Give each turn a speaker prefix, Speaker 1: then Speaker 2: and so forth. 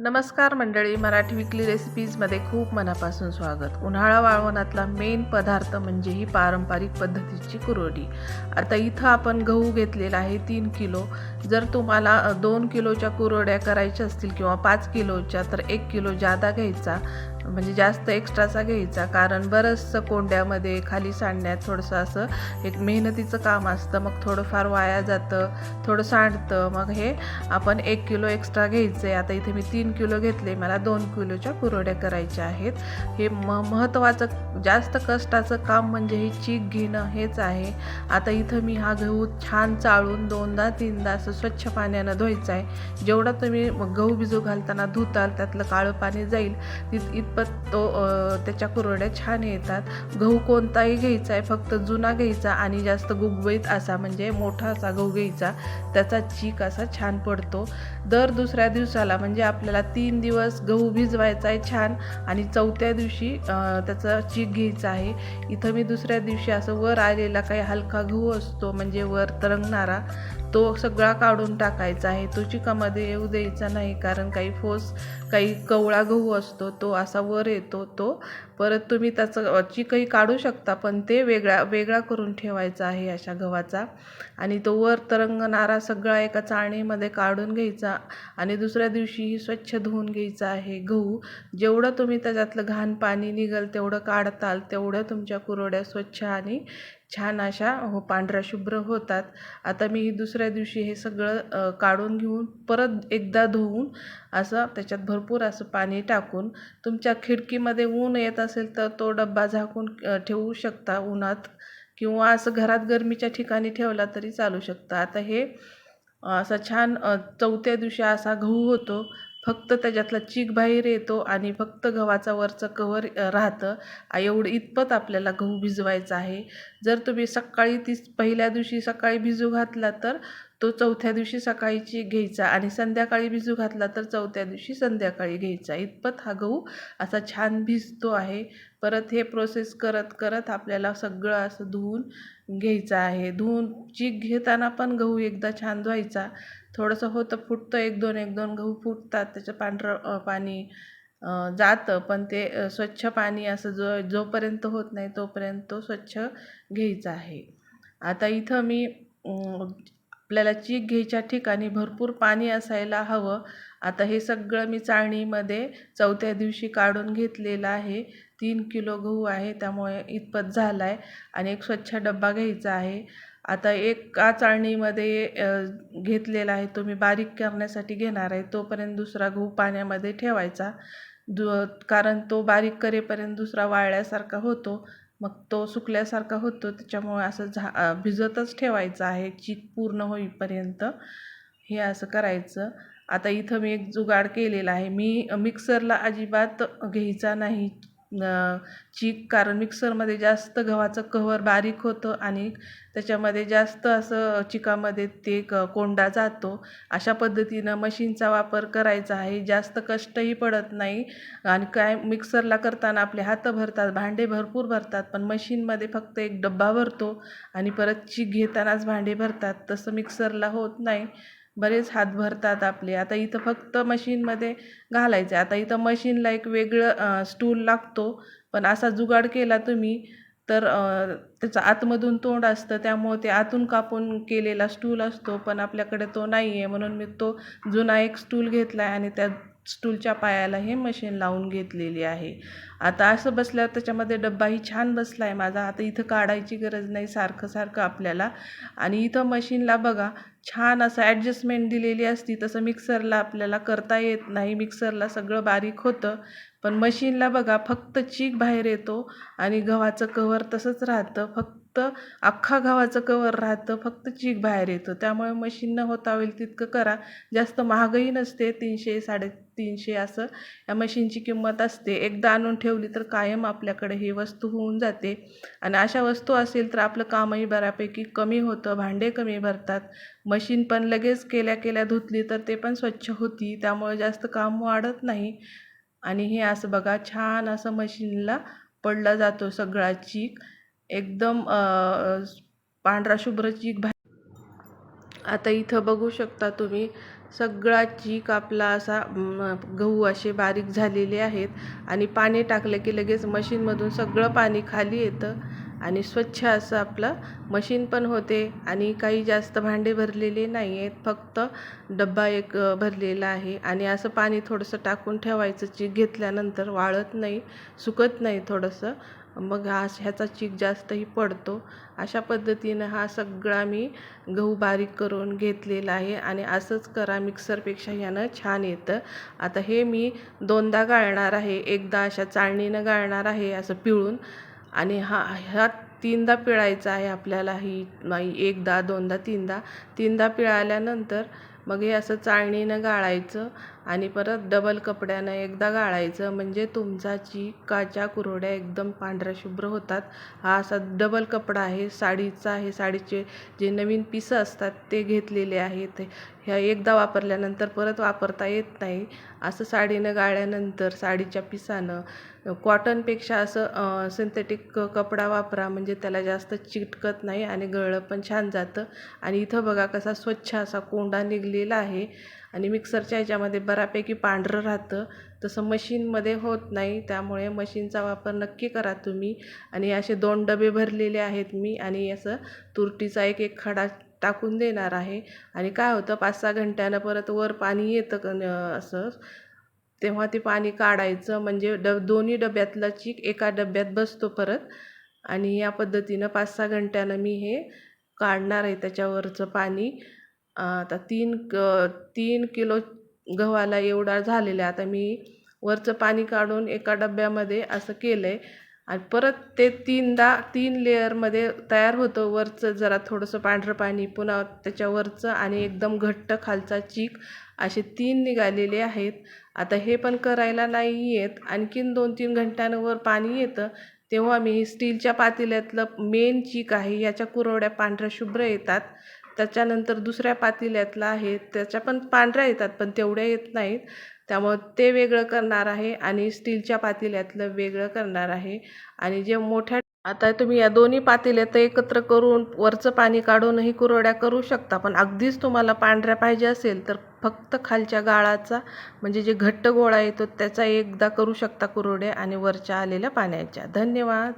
Speaker 1: नमस्कार मंडळी मराठी विकली रेसिपीजमध्ये खूप मनापासून स्वागत. उन्हाळा वाळवणातला मेन पदार्थ म्हणजे ही पारंपरिक पद्धतीची कुरोडी आता इथं आपण गहू घेतलेला आहे तीन किलो. जर तुम्हाला दोन किलोच्या कुरोड्या करायच्या असतील किंवा पाच किलोच्या तर एक किलो जादा घ्यायचा. म्हणजे जास्त एक्स्ट्राचा घ्यायचा. कारण बरंचसं कोंड्यामध्ये खाली सांडण्यात थोडंसं असं एक मेहनतीचं काम असतं. मग थोडंफार वाया जातं थोडं सांडतं. मग हे आपण एक किलो एक्स्ट्रा घ्यायचं आहे आता इथे मी तीन किलो घेतले. मला दोन किलोच्या कुरोड्या करायच्या आहेत. हे म महत्त्वाचं जास्त कष्टाचं काम म्हणजे हे चीक घेणं हेच आहे. आता इथं मी हा गहू छान चाळून दोनदा तीनदा असं स्वच्छ पाण्यानं धुवायचं आहे जेवढा तुम्ही गहू बिजू घालताना धुताल त्यातलं काळं पाणी जाईल तित इतपत तो त्याच्या कुरवड्या छान येतात. गहू कोणताही घ्यायचा आहे फक्त जुना घ्यायचा आणि जास्त गुगवईत असा म्हणजे मोठा असा गहू घ्यायचा त्याचा चीक असा छान पडतो. दर दुसऱ्या दिवसाला म्हणजे आपल्याला तीन दिवस गहू भिजवायचा आहे छान आणि चौथ्या दिवशी त्याचा चीक घ्यायचा आहे. इथं मी दुसऱ्या दिवशी असं वर आलेला काही हलका गहू असतो म्हणजे वर तरंगणारा तो सगळा काढून टाकायचा आहे. तो चिकामध्ये येऊ द्यायचा नाही कारण काही फोस काही कवळा गहू असतो तो असा वर येतो तो परत तुम्ही त्याचं चिकही काढू शकता पण ते वेगळा वेगळा करून ठेवायचा आहे अशा गव्हाचा. आणि तो वर तरंगणारा सगळा एका चाळणीमध्ये काढून घ्यायचा आणि दुसऱ्या दिवशीही स्वच्छ धुवून घ्यायचा आहे गहू. जेवढं तुम्ही त्याच्यातलं घाण पाणी निघल तेवढं काढताल तेवढं तुमच्या कुरोड्या स्वच्छ आणि छान अशा हो पांढऱ्या शुभ्र होतात. आता मी दुसऱ्या दिवशी हे सगळं काढून घेऊन परत एकदा धुवून असं त्याच्यात भरपूर असं पाणी टाकून तुमच्या खिडकीमध्ये ऊन येत असेल तर तो डब्बा झाकून ठेवू शकता उन्हात किंवा असं घरात गरमीच्या ठिकाणी ठेवला तरी चालू शकतं. आता हे असा छान चौथ्या दिवशी असा गहू होतो. फक्त त्याच्यातला चीक बाहेर येतो आणि फक्त गव्हाचा वरचं कवर राहतं. एवढं इतपत आपल्याला गहू भिजवायचा आहे. जर तुम्ही सकाळी ती पहिल्या दिवशी सकाळी भिजू घातला तर तो चौथ्या दिवशी सकाळीची घ्यायचा आणि संध्याकाळी भिजू घातला तर चौथ्या दिवशी संध्याकाळी घ्यायचा. इतपत हा गहू असा छान भिजतो आहे. परत हे प्रोसेस करत करत आपल्याला सगळं असं धुवून घ्यायचं आहे. धुवून चीक घेताना पण गहू एकदा छान धुवायचा. थोडंसं होतं फुटतं एक दोन एक दोन गहू फुटतात त्याचं पांढरं पाणी जातं. पण ते स्वच्छ पाणी असं जो जोपर्यंत होत नाही तोपर्यंत तो स्वच्छ घ्यायचा आहे. आता इथं मी आपल्याला चीक घ्यायच्या ठिकाणी भरपूर पाणी असायला हवं. आता हे सगळं मी चाळणीमध्ये चौथ्या दिवशी काढून घेतलेलं आहे. तीन किलो गहू आहे त्यामुळे इतपत झाला आहे आणि एक स्वच्छ डब्बा घ्यायचा आहे. आता एका चाळणीमध्ये घेतलेला आहे तो मी बारीक करण्यासाठी घेणार आहे तोपर्यंत दुसरा गहू पाण्यामध्ये ठेवायचा. दु कारण तो बारीक करेपर्यंत दुसरा वाळल्यासारखा होतो मग तो सुकल्यासारखा होतो त्याच्यामुळे असं झा भिजतच ठेवायचं आहे चीक पूर्ण होईपर्यंत हे असं करायचं. आता इथं मी एक जुगाड केलेला आहे मी मिक्सरला अजिबात घ्यायचा नाही ची कारण मिक्सरमध्ये जास्त गव्हाचं कव्हर बारीक होतं आणि त्याच्यामध्ये जास्त असं चिकामध्ये ते क कोंडा जातो अशा पद्धतीनं मशीनचा वापर करायचा आहे. जास्त कष्टही पडत नाही आणि काय मिक्सरला करताना आपले हात भरतात भांडे भरपूर भरतात पण मशीनमध्ये फक्त एक डब्बा भरतो आणि परत चीक घेतानाच भांडे भरतात. तसं मिक्सरला होत नाही. बरेच हात भरतात आपले. आता इथं फक्त मशीनमध्ये घालायचं आहे. आता इथं मशीनला एक वेगळं स्टूल लागतो. पण असा जुगाड केला तुम्ही तर त्याचं आतमधून तोंड असतं. त्यामुळे ते आतून कापून केलेला स्टूल असतो. पण आपल्याकडे तो नाही आहे म्हणून मी तो जुना एक स्टूल घेतला आहे आणि त्या स्टूलच्या पायाला हे मशीन लावून घेतलेली आहे. आता असं बसल्यावर त्याच्यामध्ये डब्बाही छान बसला आहे माझा. आता इथं काढायची गरज नाही. सारखं सारखं आपल्याला. आणि इथं मशीनला बघा छान असं ॲडजस्टमेंट दिलेली असती तसं मिक्सरला आपल्याला करता येत नाही. मिक्सरला सगळं बारीक होतं. पण मशीनला बघा फक्त चीक बाहेर येतो आणि गव्हाचं कवर तसंच राहतं. फक्त अख्खा गव्हाचं कवर राहतं फक्त चीक बाहेर येतं. त्यामुळे मशीन न होता होईल तितकं करा. जास्त महागही नसते तीनशे साडेतीनशे असं या मशीनची किंमत असते. एकदा आणून ठेवली तर कायम आपल्याकडे ही वस्तू होऊन जाते. आणि अशा वस्तू असेल तर आपलं कामही बऱ्यापैकी कमी होतं भांडे कमी भरतात. मशीन पण लगेच केल्या केल्या धुतली तर ते पण स्वच्छ होती. त्यामुळे जास्त काम वाढत नाही. आणि हे असं बघा छान असं मशीनला पडला जातो सगळा चीक. एकदम पांढरा शुभ्र चीक भा आता इथं बघू शकता तुम्ही सगळा चीक आपला असा गहू असे बारीक झालेले आहेत आणि पाणी टाकलं की लगेच मशीनमधून सगळं पाणी खाली येतं आणि स्वच्छ असं आपलं मशीन पण होते आणि काही जास्त भांडे भरलेले नाही आहेत फक्त डब्बा एक भरलेला आहे आणि असं पाणी थोडंसं टाकून ठेवायचं चीक घेतल्यानंतर वाळत नाही सुकत नाही थोडंसं मग हा ह्याचा चीक जास्तही पडतो. अशा पद्धतीनं हा सगळा मी गहू बारीक करून घेतलेला आहे आणि असंच करा मिक्सरपेक्षा ह्यानं छान येतं. आता हे मी दोनदा गाळणार आहे एकदा अशा चाळणीनं गाळणार आहे असं पिळून. आणि हा ह्या तीनदा पिळायचा आहे आपल्याला ही नाही एकदा दोनदा तीनदा. तीनदा पिळाल्यानंतर मग हे असं चाळणीनं गाळायचं. आणि परत डबल कपड्यानं एकदा गाळायचं. म्हणजे तुमचा चिकाच्या कुरोड्या एकदम पांढऱ्या शुभ्र होतात. हा असा डबल कपडा आहे. साडीचा आहे. साडीचे जे नवीन पिसं असतात ते घेतलेले आहेत. ह्या एकदा वापरल्यानंतर परत वापरता येत नाही. असं साडीनं गाळल्यानंतर साडीच्या पिसानं कॉटनपेक्षा असं सिंथेटिक कपडा वापरा. म्हणजे त्याला जास्त चिटकत नाही आणि गळलं पण छान जातं. आणि इथं बघा कसा स्वच्छ असा कोंडा निघलेला आहे. आणि मिक्सरच्या ह्याच्यामध्ये बऱ्यापैकी पांढरं राहतं. तसं मशीनमध्ये होत नाही. त्यामुळे मशीनचा वापर नक्की करा तुम्ही. आणि असे दोन डबे भरलेले आहेत मी आणि असं तुरटीचा एक एक खडा टाकून देणार आहे. आणि काय होतं पाच सहा घंट्यानं परत वर पाणी येतं क असं. तेव्हा ते पाणी काढायचं. म्हणजे ड दोन्ही डब्यातला चीक एका डब्यात बसतो परत. आणि या पद्धतीनं पाच सहा घंट्यानं मी हे काढणार आहे त्याच्यावरचं पाणी. आता तीन क तीन किलो गव्हाला एवढा झालेला आहे आता मी वरचं पाणी काढून एका डब्यामध्ये असं केलं आहे आणि परत ते तीनदा तीन लेअरमध्ये तयार होतं. वरचं जरा थोडंसं पांढरं पाणी पुन्हा त्याच्यावरचं आणि एकदम घट्ट खालचा चीक असे तीन निघालेले आहेत. आता हे पण करायला नाही येत. आणखीन दोन तीन घंट्यांवर पाणी येतं. तेव्हा मी स्टीलच्या पातेल्यातलं मेन चीक आहे. याच्या कुरवड्या पांढऱ्या शुभ्र येतात. त्याच्यानंतर दुसऱ्या पातेल्यातलं आहे त्याच्या पण पांढऱ्या येतात पण तेवढ्या येत नाहीत. त्यामुळं ते वेगळं करणार आहे आणि स्टीलच्या पातेल्यातलं वेगळं करणार आहे. आणि जे मोठ्या आता तुम्ही या दोन्ही पातेल्यात एकत्र करून वरचं पाणी काढूनही कुरवड्या करू शकता पण अगदीच तुम्हाला पांढऱ्या पाहिजे असेल तर फक्त खालच्या गाळाचा म्हणजे जे घट्ट गोळा येतो त्याचा एकदा करू शकता कुरवड्या आणि वरच्या आलेल्या पाण्याच्या. धन्यवाद.